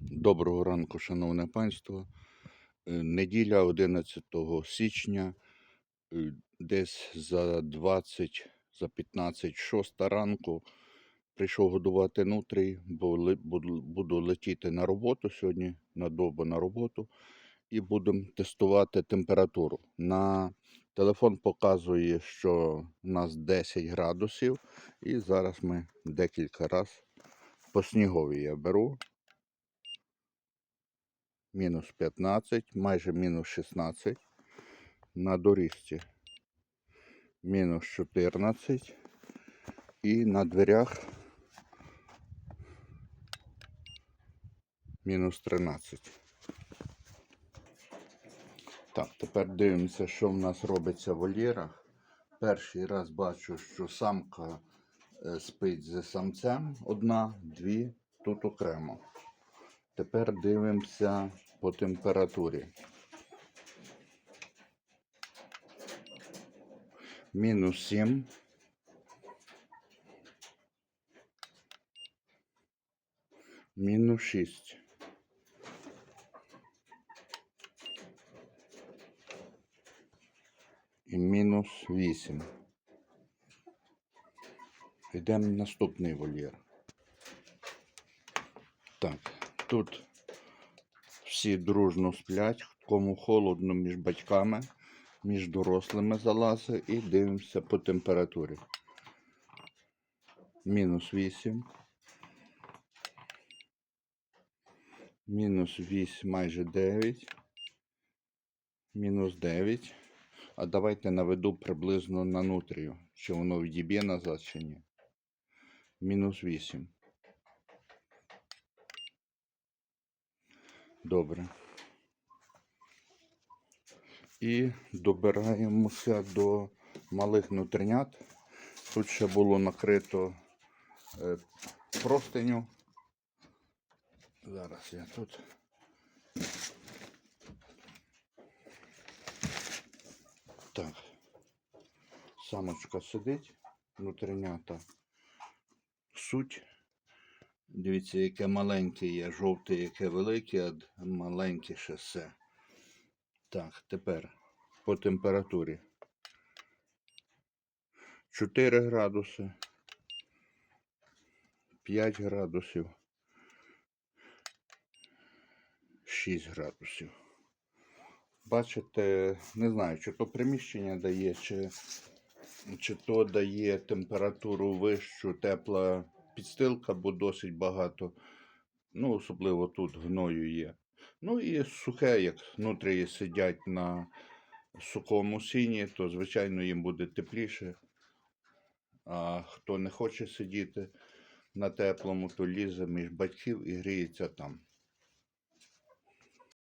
Доброго ранку, шановне панство. Е, Неділя 11 січня, е, десь за 20, за 15, 6 ранку прийшов годувати нутрій, бо буду, летіти на роботу сьогодні, на добу на роботу, і будемо тестувати температуру. На телефон показує, що у нас 10 градусів, і зараз ми декілька разів по сніговій я беру мінус 15, майже мінус 16. На доріжці мінус 14. І на дверях мінус 13. Так, тепер дивимося, що в нас робиться в вольєрах. Перший раз бачу, що самка е, спить з самцем одна, дві, тут окремо. Тепер дивимося по температурі. Мінус 7. Мінус 6. І мінус 8. Йдемо наступний вольєр. Так, тут всі дружно сплять, кому холодно між батьками, між дорослими залазить і дивимося по температурі. Мінус 8. Мінус 8, майже 9. Мінус 9. А давайте наведу приблизно на нутрію, чи воно відіб'є назад, чи ні. Мінус 8. Добре. І добираємося до малих нутринят. Тут ще було накрито е, простиню. Зараз я тут. Так. Самочка сидить, нутринята суть. Дивіться, яке маленьке є, жовте, яке велике, а маленьке все. Так, тепер по температурі. 4 градуси, 5 градусів, 6 градусів. Бачите, не знаю, чи то приміщення дає, чи, чи то дає температуру вищу, тепла підстилка, бо досить багато. Ну, особливо тут гною є. Ну і сухе, як внутрі сидять на сухому сіні, то звичайно їм буде тепліше. А хто не хоче сидіти на теплому, то лізе між батьків і гріється там.